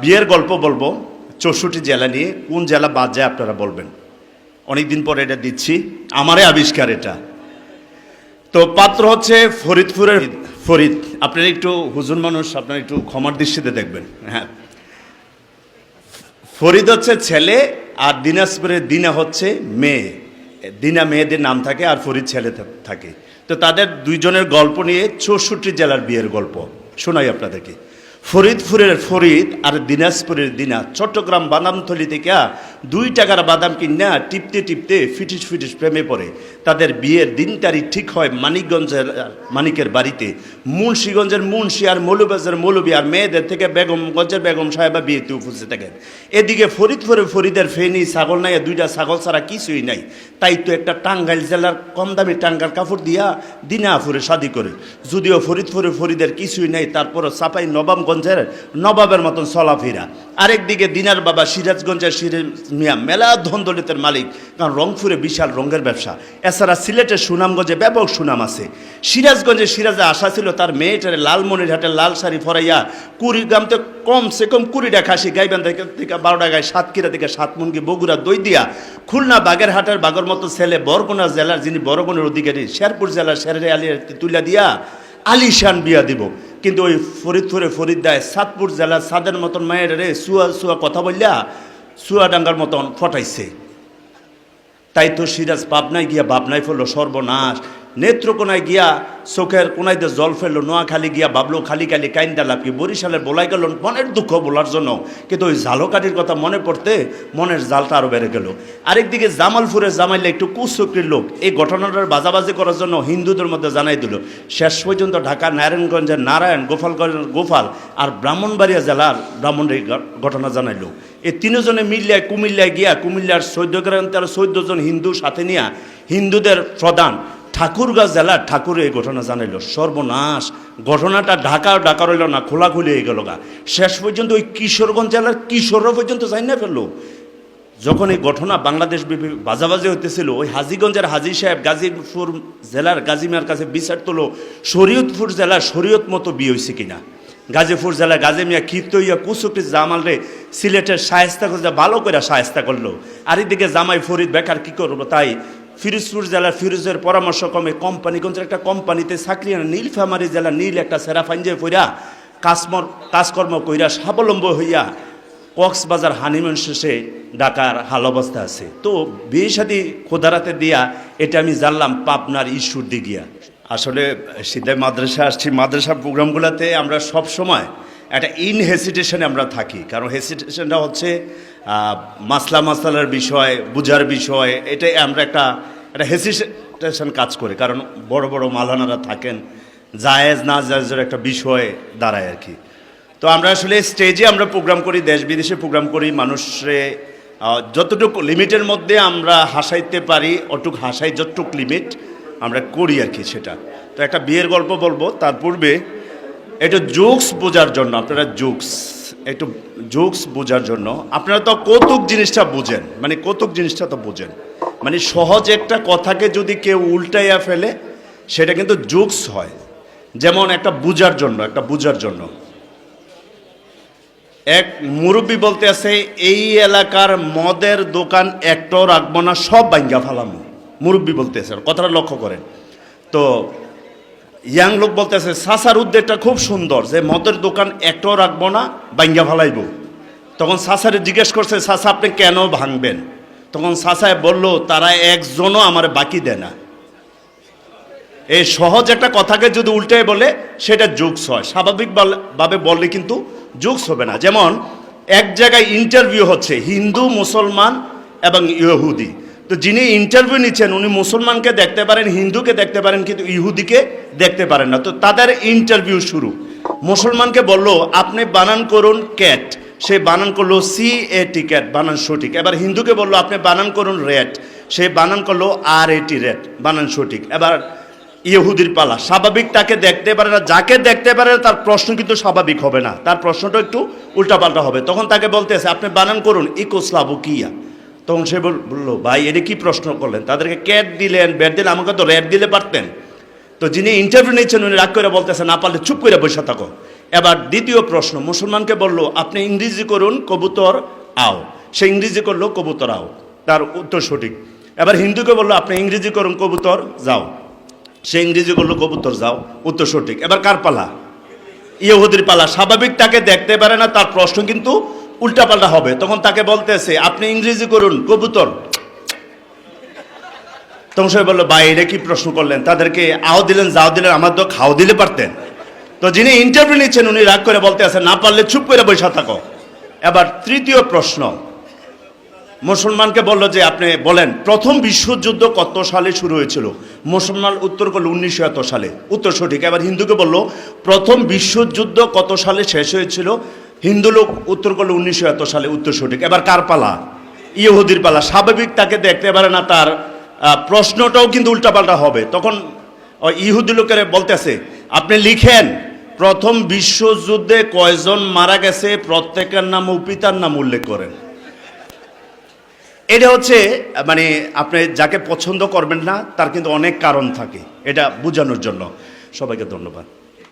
বিয়ের গল্প বলব, চৌষট্টি জেলা নিয়ে। কোন জেলা বাদ যায় আপনারা বলবেন? অনেকদিন পরে এটা দিচ্ছি। আমারই আবিষ্কার এটা। তো পাত্র হচ্ছে ফরিদপুরের ফরিদ। আপনারা একটু হুজুর মানুষ, আপনারা একটু ক্ষমার দৃষ্টিতে দেখবেন। হ্যাঁ। ফরিদ হচ্ছে ছেলে আর দিনাজপুরের দিনা হচ্ছে মেয়ে। দিনা মেয়েদের নাম থাকে আর ফরিদ ছেলে থাকে। তো তাদের দুইজনের গল্প নিয়ে চৌষট্টি জেলার বিয়ের গল্প। শোনাই আপনাদেরকে। ফরিদপুরের ফরিদ আর দিনাজপুরের দিনা। চট্টগ্রাম বাদামথলি থেকে দুই টাকার বাদাম কিনা টিপতে টিপতে ফিটিস ফিটিস প্রেমে পড়ে। তাদের বিয়ের দিন তারিখ ঠিক হয় মানিকগঞ্জের, মানিকের বাড়িতে। মুন্সীগঞ্জের মুন্সি আর মৌলবাজের মৌলবী আর মেয়েদের থেকে বেগমগঞ্জের বেগম সাহেবা বিয়েতে উপস্থিত থাকেন। এদিকে ফরিদপুরে ফরিদের ফেনি ছাগল নাই, দুইটা ছাগল ছাড়া কিছুই নাই। তাই তো একটা টাঙ্গাইল জেলার কম দামি টাঙ্গার কাপড় দিয়া দিনাফুরে শাদি করে। যদিও ফরিদপুরে ফরিদের কিছুই নাই, তারপরও চাপাই নবাবগঞ্জের নবাবের মতন চলাফেরা আরেকদিকে দিনার বাবা সিরাজগঞ্জের সিরাজ মিয়া মেলা ধন্দলিতের মালিক, কারণ রংপুরে বিশাল রঙের ব্যবসা। এছাড়া সিলেটের সুনামগঞ্জে ব্যাপক সুনাম আছে। সিরাজগঞ্জে সিরাজে আশা ছিল তার মেয়েটারে লালমনিরহাটের লাল শাড়ি ফরাইয়া কুড়ি গ্রামতে কমসে কম কুড়িটা খাসি গাইবান থেকে বারোটা গায়ে সাতক্ষীরা থেকে সাত মুনগি বগুড়া দই দিয়া খুলনা বাগেরহাটের বাগর মতো ছেলে বরগুনা জেলার যিনি বরগুনের অধিকারী, শেরপুর জেলার শেরে আলিয়ার তুলা দিয়া আলিশান বিয়া দিব। কিন্তু ওই ফরিদপুরে ফরিদায় সাতপুর জেলার সাদের মতন মায়ের রে সুয়া সুয়া কথা বললা সুয়াডাঙ্গার মতন ফটাইছে। তাই তো সিরাজ পাবনায় গিয়া ভাবনায় ফেলল সর্বনাশ। নেত্রকোনায় গিয়া চোখের কোনায় দিয়ে জল ফেলল, নোয়াখালী গিয়া ভাবলো, খালি খালি কাইন্দা লাভকে বরিশালের বলাই গেল, মনের দুঃখ বলার জন্য। কিন্তু ওই ঝালকাঠির কথা মনে পড়তে মনের জালটা আরও বেড়ে গেল। আরেকদিকে জামালপুরের জামাইলে একটু কুচক্রির লোক, এই ঘটনাটার বাজাবাজি করার জন্য হিন্দুদের মধ্যে জানাই দিল, শেষ পর্যন্ত ঢাকা, নারায়ণগঞ্জের নারায়ণ, গোপালগঞ্জের গোপাল আর ব্রাহ্মণবাড়িয়া জেলার ব্রাহ্মণ এই ঘটনা জানাইলো। এই তিনজনে মিলিয়ে কুমিল্লায় গিয়া, কুমিল্লার চৌদ্দ গ্রাম, তেরো চৌদ্দ হিন্দু সাথে নিয়া হিন্দুদের প্রধান ঠাকুরগাঁ জেলার ঠাকুর এই ঘটনা জানাইল। সর্বনাশ। ঘটনাটা ঢাকা ঢাকা রইল না, খোলাখুলি হয়ে গেল গা। শেষ পর্যন্ত ওই কিশোরগঞ্জ জেলার কিশোরও পর্যন্ত যাই না ফেলল। যখন এই ঘটনা বাংলাদেশ বাজাবাজি হইতেছিল, ওই হাজিগঞ্জের হাজি সাহেব গাজীপুর জেলার গাজীমিয়ার কাছে বিচার তোলো, শরীয়তপুর জেলার শরীয়ত মতো বিয়ে হয়েছে কিনা? গাজীপুর জেলা গাজীমিয়া ক্ষিপ্ত হইয়া কুচুকটি জামাল রে সিলেটের সাহেস্তা করে ভালো করে সায়স্তা করল। আর এদিকে জামাই ফরিদ বেকার কি করব তাই ফিরোজপুর জেলার ফিরোজের পরামর্শ কমে কোম্পানিগঞ্জের একটা কোম্পানিতে চাকরি নীলফামারী জেলার নীল একটা সেরা ফাইঞ্জে পইরা কাজমর কাজকর্ম কইরা স্বাবলম্বী হইয়া কক্সবাজার হানিমুন শেষে ঢাকার হাল অবস্থা আছে। তো বিয়ে সাথী খোদারাতে দিয়া এটা আমি জানলাম পাবনার ইস্যুর দিগিয়া আসলে সিদ্ধায় মাদ্রাসা আসছি, মাদ্রাসা প্রোগ্রামগুলোতে আমরা সব সময় একটা ইন হেসিটেশনে আমরা থাকি কারণ হেসিটেশনটা হচ্ছে মাসলা মাসালার বিষয় বুঝার বিষয় এটাই আমরা একটা একটা হেসিটেশন কাজ করে কারণ বড় বড় মালানারা থাকেন জায়েজ না জায়েজের একটা বিষয় দাঁড়ায় আর কি। তো আমরা আসলে স্টেজে আমরা প্রোগ্রাম করি দেশ বিদেশে প্রোগ্রাম করি মানুষরে আহ, যতটুকু লিমিটের মধ্যে আমরা হাসাইতে পারি অটুক হাসাই যতটুক লিমিট আমরা করি আর কি সেটা। তো একটা বিয়ের গল্প বলব তার পূর্বে একটু জোকস বোঝার জন্য, আপনারা জোকস একটু জোকস বোঝার জন্য, আপনারা তো কৌতুক জিনিসটা বুঝেন মানে কৌতুক জিনিসটা তো বুঝেন। মানে সহজ একটা কথাকে যদি কেউ উল্টাইয়া ফেলে, সেটা কিন্তু জোকস হয়। যেমন একটা বুঝার জন্য, একটা বুঝার জন্য। এক মুরব্বী বলতে আছে, এই এলাকার মদের দোকান একটাও রাখব না, সব ভাঙ্গা ফালামো। মুরব্বী বলতে আছে, কথাটা লক্ষ্য করেন। তো ইয়াং লোক বলতে আছে সাসার উদ্যোগটা খুব সুন্দর, যে মদের দোকান একটাও রাখব না ভাঙ্গা ফালাইব। তখন সাসারে জিজ্ঞেস করছে, সাসা, আপনি কেন ভাঙবেন? তখন সাসায় বলল, তারা একজনও আমার বাকি দেয় না। এই সহজ একটা কথাকে যদি উল্টে বলে, সেটা জোকস হয়। স্বাভাবিকভাবে বললে কিন্তু জোকস হবে না। যেমন, এক জায়গায় ইন্টারভিউ হচ্ছে, হিন্দু, মুসলমান এবং ইহুদি। তো যিনি ইন্টারভিউ নিচ্ছেন উনি মুসলমানকে দেখতে পারেন হিন্দুকে দেখতে পারেন কিন্তু ইহুদিকে দেখতে পারেন না। তো তাদের ইন্টারভিউ শুরু। মুসলমানকে বলল আপনি বানান করুন ক্যাট সে বানান করল সি এ টি ক্যাট বানান সঠিক। এবার হিন্দুকে বলল আপনি বানান করুন রেট সে বানান করল আর এ টি রেট বানান সঠিক। এবার ইহুদির পালা। স্বাভাবিক তাকে দেখতে পারে না যাকে দেখতে পারে না, তার প্রশ্ন কিন্তু স্বাভাবিক হবে না। তার প্রশ্নটা একটু উল্টাপাল্টা হবে। তখন তাকে বলতেছে আপনি বানান করুন ইকোস্লাবু কিয়া তখন সে বল- বলল, ভাই, এটা কি প্রশ্ন করলেন? তাদেরকে ক্যাট দিলেন ব্যাট দিলেন, আমাকে তো র্যাট দিলে পারতেন। তো যিনি ইন্টারভিউ নিচ্ছেন উনি রাগ করে বলতেছেন না পারলে চুপ করে বসে থাকো। এবার দ্বিতীয় প্রশ্ন, মুসলমানকে বলল, আপনি ইংরেজি করুন, কবুতর আও। সে ইংরেজি করল, কবুতর আও। তার উত্তর সঠিক। এবার হিন্দুকে বলল, আপনি ইংরেজি করুন, কবুতর যাও। সে ইংরেজি করল কবুতর যাও। উত্তর সঠিক। এবার কার পালা? ইহুদির পালা। স্বাভাবিক তাকে দেখতে পারে না, তার প্রশ্ন কিন্তু উল্টাপাল্টা হবে। তখন তাকে বলতেছে, আপনি ইংরেজি করুন, কবুতর। তখন সবাই বলল বাইরে কি প্রশ্ন করলেন? তাদেরকে আও দিলেন, যাও দিলেন, আমার তো খাও দিলে পারতেন। তো যিনি ইন্টারভিউ নিচ্ছেন, উনি রাগ করে বলতে আছেন না পারলে চুপ করে বসে থাকো। এবার তৃতীয় প্রশ্ন। মুসলমানকে বলল যে, আপনি বলেন, প্রথম বিশ্বযুদ্ধ কত সালে শুরু হয়েছিল? মুসলমান উত্তর করল, উনিশশো এত সালে। উত্তর সঠিক। এবার হিন্দুকে বলল, প্রথম বিশ্বযুদ্ধ কত সালে শেষ হয়েছিল? হিন্দু লোক উত্তর করল উনিশশো সালে উত্তর সঠিক। এবার কার পালা? ইহুদির পালা। স্বাভাবিক তাকে দেখতে পারে না তার প্রশ্নটাও কিন্তু উল্টাপাল্টা হবে। তখন ইহুদি লোকের বলতেছে, আপনি লিখেন, প্রথম বিশ্বযুদ্ধে কয়জন মারা গেছে, প্রত্যেকের নাম ও পিতার নাম উল্লেখ করেন। এটা হচ্ছে মানে আপনি যাকে পছন্দ করবেন না, তার কিন্তু অনেক কারণ থাকে। এটা বোঝানোর জন্য। সবাইকে ধন্যবাদ।